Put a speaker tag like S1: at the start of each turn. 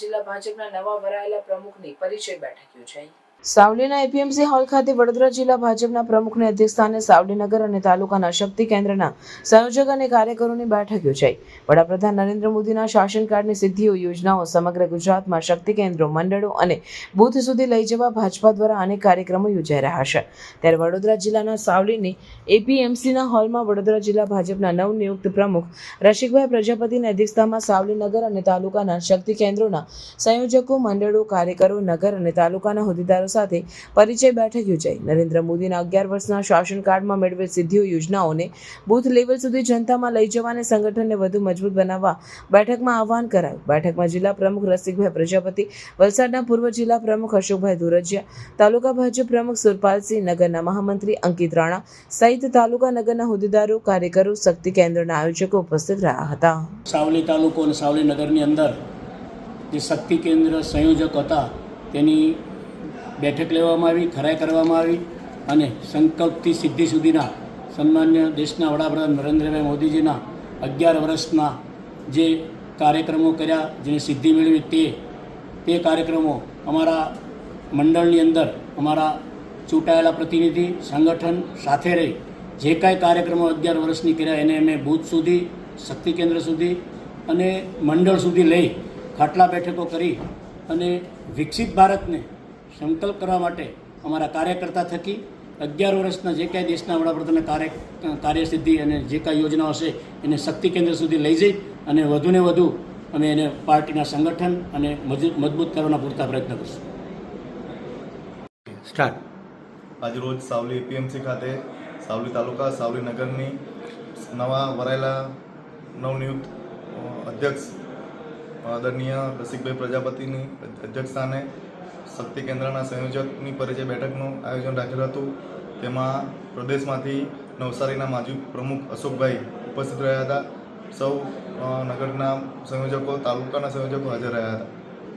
S1: જિલ્લા ભાજપના નવા વરાયેલા પ્રમુખની પરિચય બેઠક યોજાઈ.
S2: સાવલીના એપીએમસી હોલ ખાતે વડોદરા જિલ્લા ભાજપના પ્રમુખને અધ્યક્ષસ્થાને સાવલીનગર અને તાલુકાના શક્તિ કેન્દ્રના સંયોજક અને કાર્યકરોની બેઠક યોજાઈ. વડાપ્રધાન નરેન્દ્ર મોદીના શાસનકાળની સિદ્ધિઓ, યોજનાઓ સમગ્ર ગુજરાતમાં શક્તિ કેન્દ્રો, મંડળો અને બૂથ સુધી લઈ જવા ભાજપા દ્વારા અનેક કાર્યક્રમો યોજાઈ રહ્યા છે. ત્યારે વડોદરા જિલ્લાના સાવલીની એપીએમસીના હોલમાં વડોદરા જિલ્લા ભાજપના નવનિયુક્ત પ્રમુખ રસિકભાઈ પ્રજાપતિની અધ્યક્ષતામાં સાવલીનગર અને તાલુકાના શક્તિ કેન્દ્રોના સંયોજકો, મંડળો, કાર્યકરો, નગર અને તાલુકાના હોદ્દેદારો સાથે પરિચય બેઠક યોજાઈ. નરેન્દ્ર મોદીના અગિયાર વર્ષના શાસનકાળમાં મેળવેલ સિદ્ધિઓ યોજનાઓને બૂથ લેવલ સુધી જનતામાં લઈ જવાને સંગઠનને વધુ મજબૂત બનાવવા બેઠકમાં આહવાન કરાયું. બેઠકમાં જિલ્લા પ્રમુખ રસિકભાઈ પ્રજાપતિ, વલસાડના પૂર્વ જિલ્લા પ્રમુખ અશોકભાઈ ધુરજીયા, તાલુકા ભાજપ પ્રમુખ સુરપાલસિંહ, નગરના મહામંત્રી અંકિત રાણા સહિત તાલુકા નગરના હોદ્દેદારો, કાર્યકરો, શક્તિ કેન્દ્રના આયોજકો ઉપસ્થિત રહ્યા હતા.
S3: સાવલી તાલુકો અને સાવલી નગરની અંદર જે શક્તિ કેન્દ્ર સંયોજક હતા, તેની બેઠક લેવામાં આવી, ખરાઈ કરવામાં આવી અને સંકલ્પથી સિદ્ધિ સુધીના સન્માન્ય દેશના વડાપ્રધાન નરેન્દ્રભાઈ મોદીજીના અગિયાર વર્ષના જે કાર્યક્રમો કર્યા, જેની સિદ્ધિ મેળવી તે તે કાર્યક્રમો અમારા મંડળની અંદર અમારા ચૂંટાયેલા પ્રતિનિધિ, સંગઠન સાથે રહી જે કાંઈ કાર્યક્રમો અગિયાર વર્ષની કર્યા, એને અમે બૂથ સુધી, શક્તિ કેન્દ્ર સુધી અને મંડળ સુધી લઈ ખાટલા બેઠકો કરી અને વિકસિત ભારતને સંકલ્પ કરવા માટે અમારા કાર્યકર્તા થકી અગિયાર વર્ષના જે કાંઈ દેશના વડાપ્રધાનના કાર્ય કાર્યસિદ્ધિ અને જે કાંઈ યોજનાઓ છે એને શક્તિ કેન્દ્ર સુધી લઈ જઈ અને વધુને વધુ અમે એને પાર્ટીના સંગઠન અને મજબૂત મજબૂત કરવાના પૂરતા પ્રયત્ન કરશું. સ્ટાર્ટ.
S4: આજરોજ સાવલી એપીએમસી ખાતે સાવલી તાલુકા સાવલી નગરની નવા વરાયેલા નવનિયુક્ત અધ્યક્ષ આદરણીય રસિકભાઈ પ્રજાપતિની અધ્યક્ષસ્થાને શક્તિ કેન્દ્રના સંયોજકની પરિચય બેઠકનું આયોજન રાખેલું હતું, તેમાં પ્રદેશમાંથી નવસારીના માજી પ્રમુખ અશોકભાઈ ઉપસ્થિત રહ્યા હતા. સૌ નગરના સંયોજકો, તાલુકાના સંયોજકો હાજર રહ્યા હતા.